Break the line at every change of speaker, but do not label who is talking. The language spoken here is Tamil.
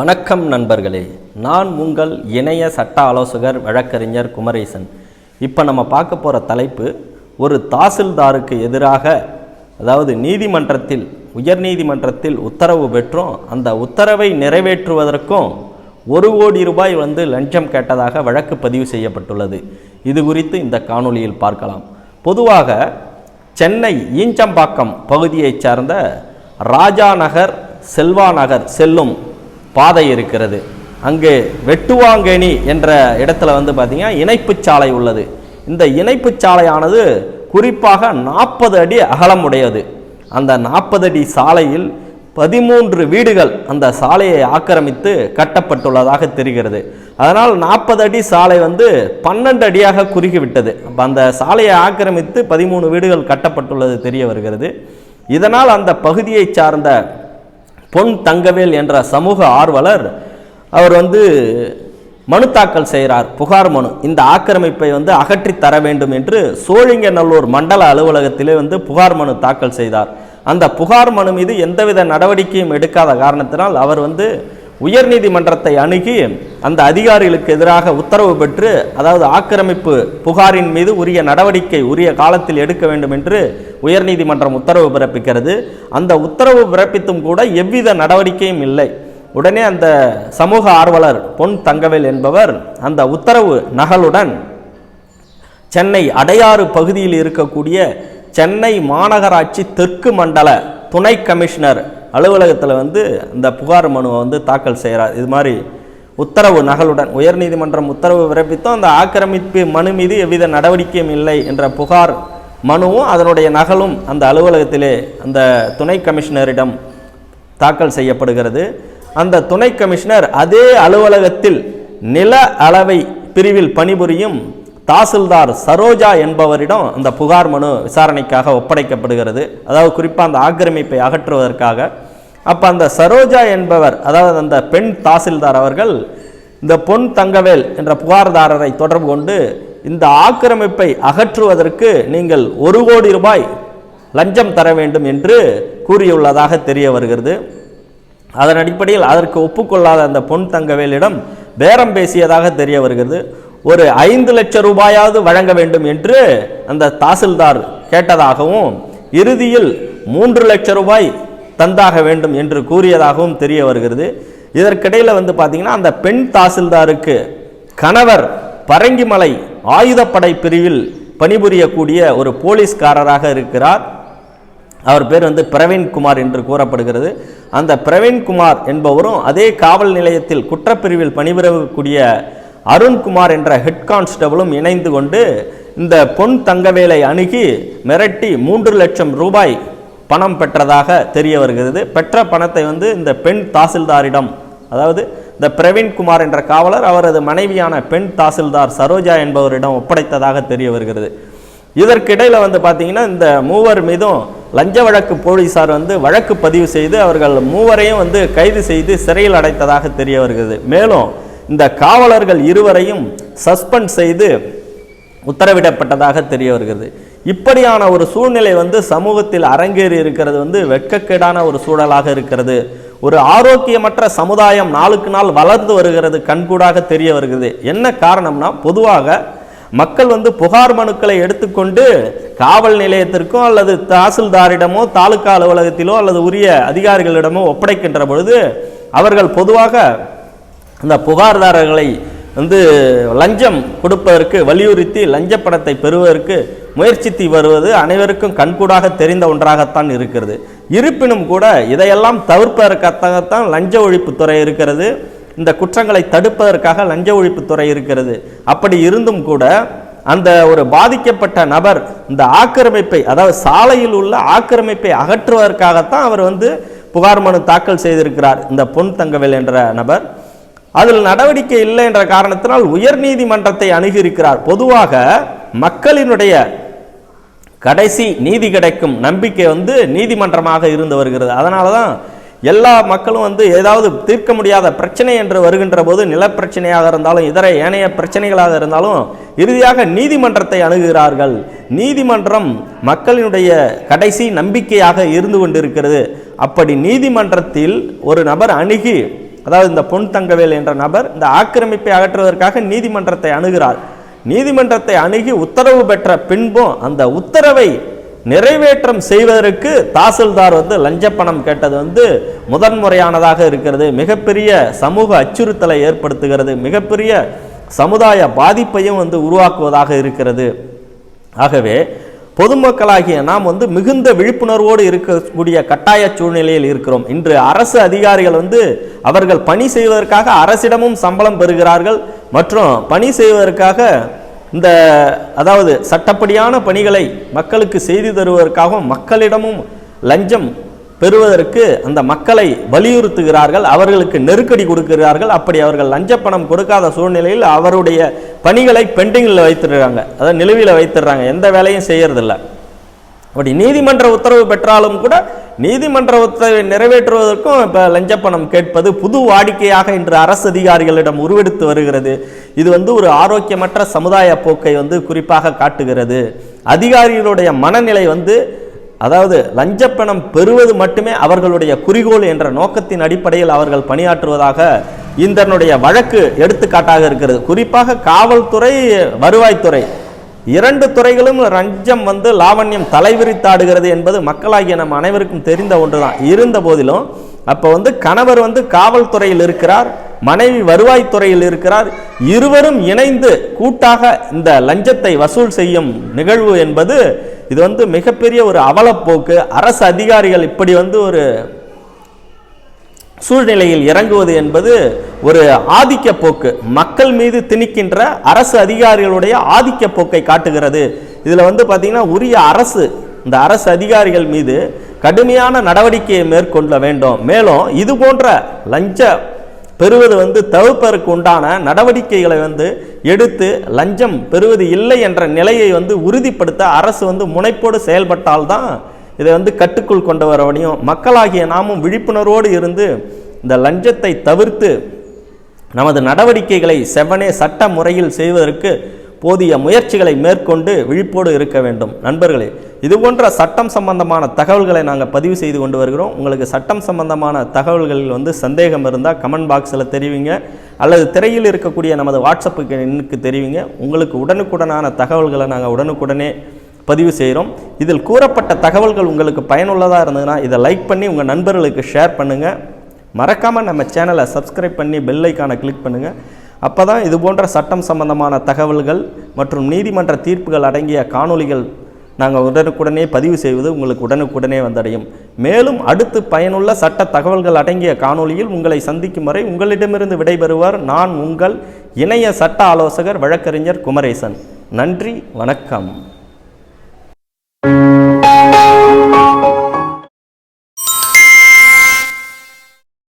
வணக்கம் நண்பர்களே. நான் உங்கள் இணைய சட்ட ஆலோசகர் வழக்கறிஞர் குமரேசன். இப்போ நம்ம பார்க்க போகிற தலைப்பு ஒரு தாசில்தாருக்கு எதிராக அதாவது நீதிமன்றத்தில் உயர்நீதிமன்றத்தில் உத்தரவு பெற்றும். அந்த உத்தரவை நிறைவேற்றுவதற்கும் ஒரு கோடி ரூபாய் வந்து லஞ்சம் கேட்டதாக வழக்கு பதிவு செய்யப்பட்டுள்ளது. இது குறித்து இந்த காணொளியில் பார்க்கலாம். பொதுவாக சென்னை ஈஞ்சம்பாக்கம் பகுதியைச் சார்ந்த ராஜா நகர் செல்வா நகர் செல்லும் பாதை இருக்கிறது. அங்கு வெட்டுவாங்கேணி என்ற இடத்துல வந்து பார்த்தீங்கன்னா இணைப்புச் சாலை உள்ளது. இந்த இணைப்புச் சாலையானது குறிப்பாக நாற்பது அடி அகலமுடையது. அந்த நாற்பது அடி சாலையில் பதிமூன்று வீடுகள் அந்த சாலையை ஆக்கிரமித்து கட்டப்பட்டுள்ளதாக தெரிகிறது. அதனால் நாற்பது அடி சாலை வந்து பன்னெண்டு அடியாக குறுகிவிட்டது. அப்போ அந்த சாலையை ஆக்கிரமித்து பதிமூணு வீடுகள் கட்டப்பட்டுள்ளது தெரிய வருகிறது. இதனால் அந்த பகுதியை சார்ந்த பொன் தங்கவேல் என்ற சமூக ஆர்வலர் அவர் வந்து மனு தாக்கல் செய்கிறார் புகார் மனு. இந்த ஆக்கிரமிப்பை வந்து அகற்றி தர வேண்டும் என்று சோழிங்கநல்லூர் மண்டல அலுவலகத்திலே வந்து புகார் மனு தாக்கல் செய்தார். அந்த புகார் மனு மீது எந்தவித நடவடிக்கையும் எடுக்காத காரணத்தினால் அவர் வந்து உயர்நீதிமன்றத்தை அணுகி அந்த அதிகாரிகளுக்கு எதிராக உத்தரவு பெற்று அதாவது ஆக்கிரமிப்பு புகாரின் மீது உரிய நடவடிக்கை உரிய காலத்தில் எடுக்க வேண்டும் என்று உயர்நீதிமன்றம் உத்தரவு பிறப்பிக்கிறது. அந்த உத்தரவு பிறப்பித்தும் கூட எவ்வித நடவடிக்கையும் இல்லை. உடனே அந்த சமூக ஆர்வலர் பொன் தங்கவேல் என்பவர் அந்த உத்தரவு நகலுடன் சென்னை அடையாறு பகுதியில் இருக்கக்கூடிய சென்னை மாநகராட்சி தெற்கு மண்டல துணை கமிஷனர் அலுவலகத்தில் வந்து இந்த புகார் மனுவை வந்து தாக்கல் செய்கிறார். இது மாதிரி உத்தரவு நகலுடன் உயர்நீதிமன்றம் உத்தரவு பிறப்பித்தும் அந்த ஆக்கிரமிப்பு மனு மீது எவ்வித நடவடிக்கையும் இல்லை என்ற புகார் மனுவும் அதனுடைய நகலும் அந்த அலுவலகத்திலே அந்த துணை கமிஷனரிடம் தாக்கல் செய்யப்படுகிறது. அந்த துணை கமிஷனர் அதே அலுவலகத்தில் நில அளவை பிரிவில் பணிபுரியும் தாசில்தார் சரோஜா என்பவரிடம் அந்த புகார் மனு விசாரணைக்காக ஒப்படைக்கப்படுகிறது. அதாவது குறிப்பாக அந்த ஆக்கிரமிப்பை அகற்றுவதற்காக. அப்போ அந்த சரோஜா என்பவர் அதாவது அந்த பெண் தாசில்தார் அவர்கள் இந்த பொன் தங்கவேல் என்ற புகார்தாரரை தொடர்பு கொண்டு இந்த ஆக்கிரமிப்பை அகற்றுவதற்கு நீங்கள் ஒரு கோடி ரூபாய் லஞ்சம் தர வேண்டும் என்று கூறியுள்ளதாக தெரிய வருகிறது. அதன் அடிப்படையில் அதற்கு ஒப்புக்கொள்ளாத அந்த பொன் தங்கவேலிடம் பேரம் பேசியதாக தெரிய வருகிறது. ஒரு ஐந்து லட்சம் ரூபாயாவது வழங்க வேண்டும் என்று அந்த தாசில்தார் கேட்டதாகவும் இறுதியில் மூன்று லட்சம் ரூபாய் தந்தாக வேண்டும் என்று கூறியதாகவும் தெரிய வருகிறது. இதற்கிடையில் வந்து பார்த்தீங்கன்னா அந்த பெண் தாசில்தாருக்கு கணவர் பரங்கிமலை ஆயுதப்படை பிரிவில் பணிபுரியக்கூடிய ஒரு போலீஸ்காரராக இருக்கிறார். அவர் பேர் வந்து பிரவீன்குமார் என்று கூறப்படுகிறது. அந்த பிரவீன்குமார் என்பவரும் அதே காவல் நிலையத்தில் குற்றப்பிரிவில் பணிபுரியக்கூடிய அருண்குமார் என்ற ஹெட் கான்ஸ்டபிளும் இணைந்து கொண்டு இந்த பொன் தங்கவேலை அணுகி மிரட்டி மூன்று லட்சம் ரூபாய் பணம் பெற்றதாக தெரிய வருகிறது. பெற்ற பணத்தை வந்து இந்த பெண் தாசில்தாரிடம் அதாவது இந்த பிரவீன்குமார் என்ற காவலர் அவரது மனைவியான பெண் தாசில்தார் சரோஜா என்பவரிடம் ஒப்படைத்ததாக தெரிய வருகிறது. இதற்கிடையில் வந்து பார்த்தீங்கன்னா இந்த மூவர் மீதும் லஞ்ச வழக்கு போலீசார் வந்து வழக்கு பதிவு செய்து அவர்கள் மூவரையும் வந்து கைது செய்து சிறையில் அடைத்ததாக தெரிய வருகிறது. மேலும் இந்த காவலர்கள் இருவரையும் சஸ்பெண்ட் செய்து உத்தரவிடப்பட்டதாக தெரிய வருகிறது. இப்படியான ஒரு சூழ்நிலை வந்து சமூகத்தில் அரங்கேறி இருக்கிறது வந்து வெட்கக்கேடான ஒரு சூழலாக இருக்கிறது. ஒரு ஆரோக்கியமற்ற சமுதாயம் நாளுக்கு நாள் வளர்ந்து வருகிறது கண்கூடாக தெரிய வருகிறது. என்ன காரணம்னா பொதுவாக மக்கள் வந்து புகார் மனுக்களை எடுத்துக்கொண்டு காவல் நிலையத்திற்கோ அல்லது தாசில்தாரிடமோ தாலுகா அலுவலகத்திலோ அல்லது உரிய அதிகாரிகளிடமோ ஒப்படைக்கின்ற பொழுது அவர்கள் பொதுவாக அந்த புகார்தாரர்களை வந்து லஞ்சம் கொடுப்பதற்கு வலியுறுத்தி லஞ்ச பணத்தை பெறுவதற்கு முயற்சித்து வருவது அனைவருக்கும் கண்கூடாக தெரிந்த ஒன்றாகத்தான் இருக்கிறது. இருப்பினும் கூட இதையெல்லாம் தவிர்ப்பதற்காகத்தான் லஞ்ச ஒழிப்புத்துறை இருக்கிறது. இந்த குற்றங்களை தடுப்பதற்காக லஞ்ச ஒழிப்புத்துறை இருக்கிறது. அப்படி இருந்தும் கூட அந்த ஒரு பாதிக்கப்பட்ட நபர் இந்த ஆக்கிரமிப்பை அதாவது சாலையில் உள்ள ஆக்கிரமிப்பை அகற்றுவதற்காகத்தான் அவர் வந்து புகார் மனு தாக்கல் செய்திருக்கிறார். இந்த பொன் தங்கவேல் என்ற நபர். அதில் நடவடிக்கை இல்லை என்ற காரணத்தினால் உயர்நீதிமன்றத்தை அணுகியிருக்கிறார். பொதுவாக மக்களினுடைய கடைசி நீதி கிடைக்கும் நம்பிக்கை வந்து நீதிமன்றமாக இருந்து வருகிறது. அதனால தான் எல்லா மக்களும் வந்து ஏதாவது தீர்க்க முடியாத பிரச்சனை என்று வருகின்ற போது நிலப்பிரச்சனையாக இருந்தாலும் இதர ஏனைய பிரச்சனைகளாக இருந்தாலும் இறுதியாக நீதிமன்றத்தை அணுகுகிறார்கள். நீதிமன்றம் மக்களினுடைய கடைசி நம்பிக்கையாக இருந்து கொண்டிருக்கிறது. அப்படி நீதிமன்றத்தில் ஒரு நபர் அணுகி அதாவது இந்த பொன் தங்கவேல் என்ற நபர் இந்த ஆக்கிரமிப்பை அகற்றுவதற்காக நீதிமன்றத்தை அணுகிறார். நீதிமன்றத்தை அணுகி உத்தரவு பெற்ற பின்பும் அந்த உத்தரவை நிறைவேற்றம் செய்வதற்கு தாசில்தார் வந்து லஞ்ச பணம் கேட்டது வந்து முதன்முறையானதாக இருக்கிறது. மிகப்பெரிய சமூக அச்சுறுத்தலை ஏற்படுத்துகிறது. மிகப்பெரிய சமுதாய பாதிப்பையும் வந்து உருவாக்குவதாக இருக்கிறது. ஆகவே பொதுமக்களாகிய நாம் வந்து மிகுந்த விழிப்புணர்வோடு இருக்கக்கூடிய கட்டாய சூழ்நிலையில் இருக்கிறோம். இன்று அரசு அதிகாரிகள் வந்து அவர்கள் பணி செய்வதற்காக அரசிடமும் சம்பளம் பெறுகிறார்கள். மற்றும் பணி செய்வதற்காக இந்த அதாவது சட்டப்படியான பணிகளை மக்களுக்கு செய்து தருவதற்காகவும் மக்களிடமும் லஞ்சம் பெறுவதற்கு அந்த மக்களை வலியுறுத்துகிறார்கள் அவர்களுக்கு நெருக்கடி கொடுக்கிறார்கள். அப்படி அவர்கள் லஞ்ச பணம் கொடுக்காத சூழ்நிலையில் அவருடைய பணிகளை பெண்டிங்கில் வைத்துடுறாங்க. அதாவது நிலுவையில் வைத்துடுறாங்க. எந்த வேலையும் செய்யறதில்லை. அப்படி நீதிமன்ற உத்தரவு பெற்றாலும் கூட நீதிமன்ற உத்தரவை நிறைவேற்றுவதற்கும் இப்போ லஞ்ச பணம் கேட்பது புது வாடிக்கையாக இன்று அரசு அதிகாரிகளிடம் உருவெடுத்து வருகிறது. இது வந்து ஒரு ஆரோக்கியமற்ற சமுதாய போக்கை வந்து குறிப்பாக காட்டுகிறது. அதிகாரிகளுடைய மனநிலை வந்து அதாவது லஞ்சப்பணம் பெறுவது மட்டுமே அவர்களுடைய குறிக்கோள் என்ற நோக்கத்தின் அடிப்படையில் அவர்கள் பணியாற்றுவதாக இந்தனுடைய வழக்கு எடுத்துக்காட்டாக இருக்கிறது. குறிப்பாக காவல்துறை வருவாய்த்துறை இரண்டு துறைகளும் லஞ்சம் வந்து லாவண்யம் தலைவிரித்தாடுகிறது என்பது மக்களாகிய நம் அனைவருக்கும் தெரிந்த ஒன்றுதான். இருந்த போதிலும் அப்போ வந்து கணவர் வந்து காவல்துறையில் இருக்கிறார் மனைவி வருவாய்த்துறையில் இருக்கிறார் இருவரும் இணைந்து கூட்டாக இந்த லஞ்சத்தை வசூல் செய்யும் நிகழ்வு என்பது இது வந்து மிகப்பெரிய ஒரு அவலப்போக்கு. அரசு அதிகாரிகள் இப்படி வந்து ஒரு சூழ்நிலையில் இறங்குவது என்பது ஒரு ஆதிக்க போக்கு. மக்கள் மீது திணிக்கின்ற அரசு அதிகாரிகளுடைய ஆதிக்க போக்கை காட்டுகிறது. இதில் வந்து பார்த்தீங்கன்னா உரிய அரசு இந்த அரசு அதிகாரிகள் மீது கடுமையான நடவடிக்கையை மேற்கொள்ள வேண்டும். மேலும் இது போன்ற லஞ்ச பெறுவது வந்து தவிர்ப்பதற்கு உண்டான நடவடிக்கைகளை வந்து எடுத்து லஞ்சம் பெறுவது இல்லை என்ற நிலையை வந்து உறுதிப்படுத்த அரசு வந்து முனைப்போடு செயல்பட்டால்தான் இதை வந்து கட்டுக்குள் கொண்டு வர முடியும் மக்களாகிய நாமும் விழிப்புணர்வோடு இருந்து இந்த லஞ்சத்தை தவிர்த்து நமது நடவடிக்கைகளை செவனே சட்ட முறையில் செய்வதற்கு போதிய முயற்சிகளை மேற்கொண்டு விழிப்போடு இருக்க வேண்டும். நண்பர்களே இது போன்ற சட்டம் சம்பந்தமான தகவல்களை நாங்கள் பதிவு செய்து கொண்டு வருகிறோம். உங்களுக்கு சட்டம் சம்பந்தமான தகவல்களில் வந்து சந்தேகம் இருந்தால் கமெண்ட் பாக்ஸில் தெரிவிங்க. அல்லது திரையில் இருக்கக்கூடிய நமது வாட்ஸ்அப்புக்கு எண்ணுக்கு தெரிவிங்க. உங்களுக்கு உடனுக்குடனான தகவல்களை நாங்கள் உடனுக்குடனே பதிவு செய்கிறோம் இதில் கூறப்பட்ட தகவல்கள் உங்களுக்கு பயனுள்ளதாக இருந்ததுன்னா இதை லைக் பண்ணி உங்கள் நண்பர்களுக்கு ஷேர் பண்ணுங்கள் மறக்காமல் நம்ம சேனலை சப்ஸ்கிரைப் பண்ணி பெல் ஐக்கானை கிளிக் பண்ணுங்கள் அப்போ தான் இது போன்ற சட்டம் சம்பந்தமான தகவல்கள் மற்றும் நீதிமன்ற தீர்ப்புகள் அடங்கிய காணொளிகள் நாங்கள் உடனுக்குடனே பதிவு செய்வது உங்களுக்கு உடனுக்குடனே வந்தடையும். மேலும் அடுத்து பயனுள்ள சட்ட தகவல்கள் அடங்கிய காணொளியில் உங்களை சந்திக்கும் வரை உங்களிடமிருந்து விடைபெறுவார் நான் உங்கள் இணைய சட்ட ஆலோசகர் வழக்கறிஞர் குமரேசன். நன்றி வணக்கம். you.